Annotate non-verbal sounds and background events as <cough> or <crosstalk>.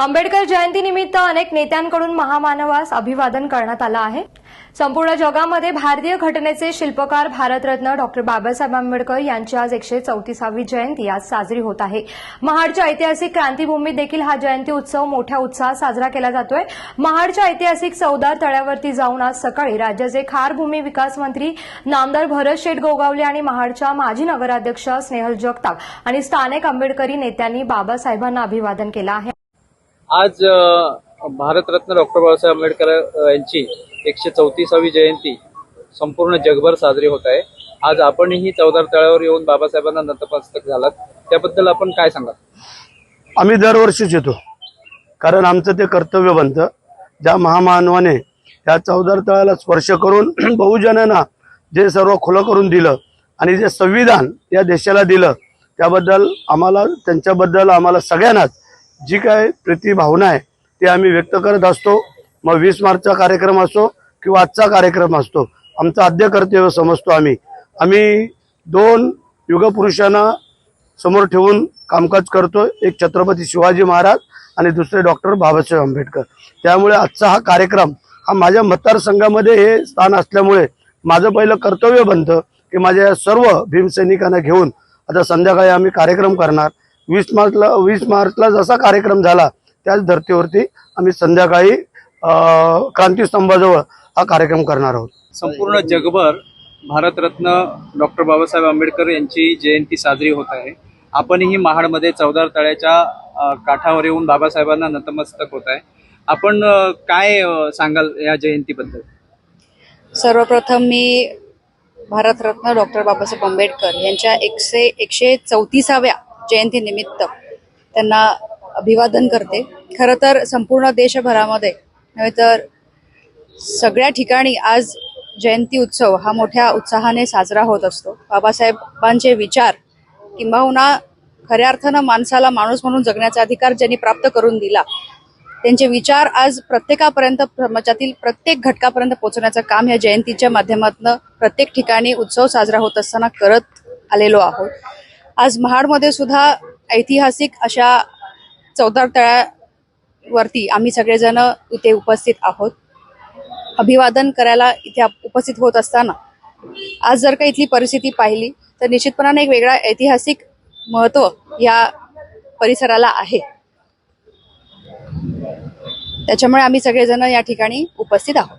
आंबेडकर जयंतीनिमित्त अनेक नेत्यांकडून महामानवास अभिवादन करण्यात आलं आहे. संपूर्ण जगामध्ये भारतीय घटनेचे शिल्पकार भारतरत्न डॉक्टर बाबासाहेब आंबेडकर यांची आज एकशे चौतीसावी जयंती आज साजरी होत आहे. महाडच्या ऐतिहासिक क्रांतीभूमीत देखील हा जयंती उत्सव मोठ्या उत्साहात साजरा केला जातोय. महाडच्या ऐतिहासिक चौदार तळ्यावरती जाऊन आज सकाळी राज्याचे खारभूमी विकास मंत्री नामदार भरत शेठ गोगावले आणि महाडच्या माजी नगराध्यक्ष स्नेहल जगताप आणि स्थानिक आंबेडकरी नेत्यांनी बाबासाहेबांना अभिवादन केलं आहे. आज भारतरत्न डॉक्टर बाबासाहेब आंबेडकर यांची एकशे चौतीसावी जयंती संपूर्ण जगभर साजरी होत आहे. आज आपणही चौदार तळावर येऊन बाबासाहेबांना नतमस्तक झालात. त्याबद्दल आपण काय सांगाल? आम्ही दरवर्षीच येतो. कारण आमचं ते कर्तव्य बनतं. ज्या महामानवाने या चौदार तळाला स्पर्श करून <clears throat> बहुजनांना जे सर्व खुलं करून दिलं आणि जे संविधान या देशाला दिलं त्याबद्दल आम्हाला त्यांच्याबद्दल आम्हाला सगळ्यांनाच जी काय प्रीती भावना आहे ती आम्ही व्यक्त करत असतो. मग वीस मार्चचा कार्यक्रम असतो किंवा आजचा कार्यक्रम असतो आमचं आद्य कर्तव्य समजतो आम्ही. आम्ही दोन युगपुरुषांना समोर ठेवून कामकाज करतो एक छत्रपती शिवाजी महाराज आणि दुसरे डॉक्टर बाबासाहेब आंबेडकर. त्यामुळे आजचा हा कार्यक्रम हा माझ्या मतदारसंघामध्ये हे स्थान असल्यामुळे माझं पहिलं कर्तव्य बनतं की माझ्या सर्व भीमसैनिकांना घेऊन आता संध्याकाळी आम्ही कार्यक्रम करणार. वीस मार्चला वीस मार्चला जसा कार्यक्रम झाला त्याच धर्तीवरती आम्ही संध्याकाळी अं, क्रांतीस्तंभाजवळ हा कार्यक्रम करणार आहोत. संपूर्ण जगभर भारतरत्न डॉक्टर बाबासाहेब आंबेडकर यांची जयंती साजरी होत आहे. आपणही महाडमध्ये चौदार तळ्याच्या काठावर येऊन बाबासाहेबांना नतमस्तक होत आहे. आपण काय सांगाल या जयंतीबद्दल? सर्वप्रथम मी भारतरत्न डॉक्टर बाबासाहेब आंबेडकर यांच्या एकशे एकशे चौतीसाव्या जयंतीनिमित्त त्यांना अभिवादन करते. खरं तर संपूर्ण देशभरामध्ये नव्हे तर सगळ्या ठिकाणी आज जयंती उत्सव हा मोठ्या उत्साहाने साजरा होत असतो. बाबासाहेबांचे विचार किंबहुना खऱ्या अर्थानं माणसाला माणूस म्हणून जगण्याचा अधिकार ज्यांनी प्राप्त करून दिला त्यांचे विचार आज प्रत्येकापर्यंत समाजातील प्रत्येक घटकापर्यंत पोहोचण्याचं काम या जयंतीच्या माध्यमातून प्रत्येक ठिकाणी उत्सव साजरा होत असताना करत आलेलो आहोत. आज महाडमध्ये सुद्धा ऐतिहासिक अशा चौदार तळ्यावरती आम्ही सगळेजण इथे उपस्थित आहोत. अभिवादन करायला इथे उपस्थित होत असताना आज जर का इथली परिस्थिती पाहिली तर निश्चितपणाने एक वेगळा ऐतिहासिक महत्त्व या परिसराला आहे. त्याच्यामुळे आम्ही सगळेजण या ठिकाणी उपस्थित आहोत.